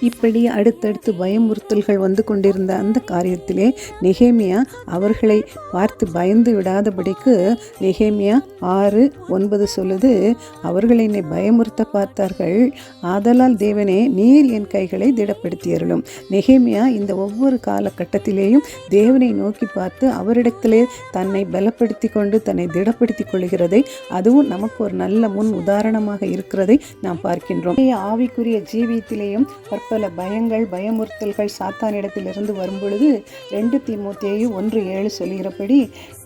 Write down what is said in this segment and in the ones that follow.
இப்படி அடுத்தடுத்து பயமுறுத்தல்கள் வந்து கொண்டிருந்த அந்த காரியத்திலே நெகேமியா அவர்களை பார்த்து பயந்து விடாதபடிக்கு நெகேமியா ஆறு ஒன்பது சொல்லுது அவர்கள் என்னை பயமுறுத்த பார்த்தார்கள். ஆதலால் தேவனே நீர் என் கைகளை திடப்படுத்தியருளும். நெகேமியா இந்த ஒவ்வொரு காலகட்டத்திலேயும் தேவனை நோக்கி பார்த்து அவரிடத்திலே தன்னை பலப்படுத்தி கொண்டு தன்னை திடப்படுத்தி கொள்கிறதை அதுவும் நமக்கு ஒரு நல்ல முன் உதாரணமாக இருக்கிறதை நாம் பார்க்கின்றோம். ஆவிக்குரிய ஜீவியத்திலேயும் பற்பல பயங்கள் பயமுறுத்தல்கள் சாத்தானிடத்திலிருந்து வரும்பொழுது ரெண்டு தீமோத்தேயு ஒன்று ஏழு சொல்கிறபடி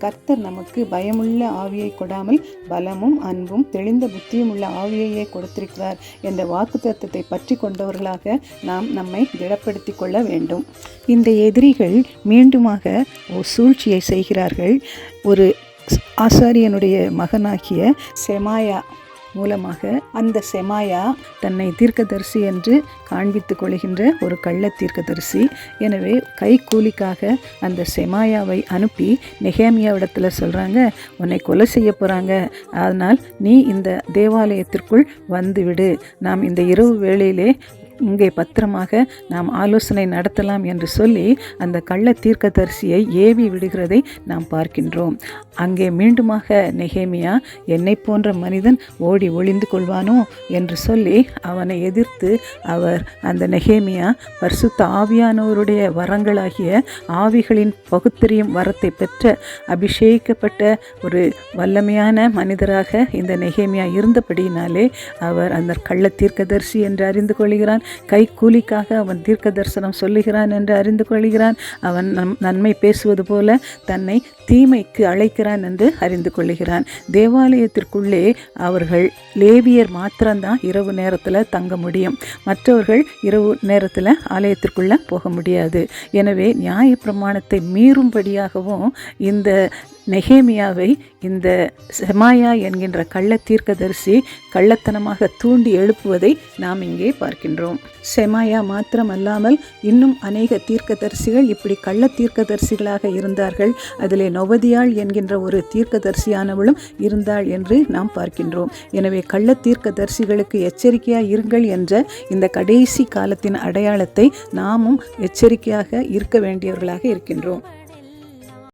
கர்த்தர் நமக்கு பயமுள்ள ஆவியை கொடாமல் பலமும் அன்பும் தெளிந்த புத்தியும் உள்ள ஆவியையே கொடுத்திருக்கிறார் என்ற வாக்கு தத்துவத்தை பற்றி கொண்டவர்களாக நாம் நம்மை திடப்படுத்தி கொள்ள வேண்டும். இந்த எதிரிகள் மீண்டுமாக ஒரு சூழ்ச்சியை செய்கிறார்கள். ஒரு ஆசாரியனுடைய மகனாகிய செமாயா மூலமாக அந்த செமாயா தன்னை தீர்க்கதரிசி என்று காண்பித்துக் கொள்கின்ற ஒரு கள்ள தீர்க்கதரிசி. எனவே கைக்கூலிக்காக அந்த செமாயாவை அனுப்பி நெகேமியாவிடத்தில் சொல்கிறாங்க உன்னை கொலை செய்ய போகிறாங்க அதனால் நீ இந்த தேவாலயத்திற்குள் வந்துவிடு நாம் இந்த இரவு வேளையிலே இங்கே பத்திரமாக நாம் ஆலோசனை நடத்தலாம் என்று சொல்லி அந்த கள்ள தீர்க்கதரிசியை ஏவி விடுகிறதை நாம் பார்க்கின்றோம். அங்கே மீண்டுமாக நெகேமியா என்னை போன்ற மனிதன் ஓடி ஒளிந்து கொள்வானோ? என்று சொல்லி அவனை எதிர்த்து அவர் அந்த நெகேமியா பரிசுத்த ஆவியானவருடைய வரங்களாகிய ஆவிகளின் பகுத்தறியும் வரத்தை பெற்ற அபிஷேகிக்கப்பட்ட ஒரு வல்லமையான மனிதராக இந்த நெகேமியா இருந்தபடியினாலே அவர் அந்த கள்ள தீர்க்கதரிசி என்று அறிந்து கொள்கிறான் கை கூலிக்காக அவன் தீர்க்க தரிசனம் சொல்லுகிறான் என்று அறிந்து கொள்கிறான். அவன் நம் நன்மை பேசுவது போல தன்னை தீமைக்கு அழைக்கிறான் என்று அறிந்து கொள்கிறான் தேவாலயத்திற்குள்ளே அவர்கள் லேவியர் மாத்திரம்தான் இரவு நேரத்தில் தங்க முடியும். மற்றவர்கள் இரவு நேரத்தில் ஆலயத்திற்குள்ளே போக முடியாது. எனவே நியாய பிரமாணத்தை மீறும்படியாகவும் இந்த நெகேமியாவை இந்த செமாயா என்கின்ற கள்ள தீர்க்கதரிசி கள்ளத்தனமாக தூண்டி எழுப்புவதை நாம் இங்கே பார்க்கின்றோம். செமாயா மாத்திரமல்லாமல் இன்னும் அநேக தீர்க்கதரிசிகள் இப்படி கள்ள தீர்க்கதரிசிகளாக இருந்தார்கள். அதிலே நொவதியாள் என்கின்ற ஒரு தீர்க்கதரிசியானவளும் இருந்தாள் என்று நாம் பார்க்கின்றோம். எனவே கள்ள தீர்க்கதரிசிகளுக்கு எச்சரிக்கையாக இருங்கள் என்ற இந்த கடைசி காலத்தின் அடையாளத்தை நாமும் எச்சரிக்கையாக இருக்க வேண்டியவர்களாக இருக்கின்றோம்.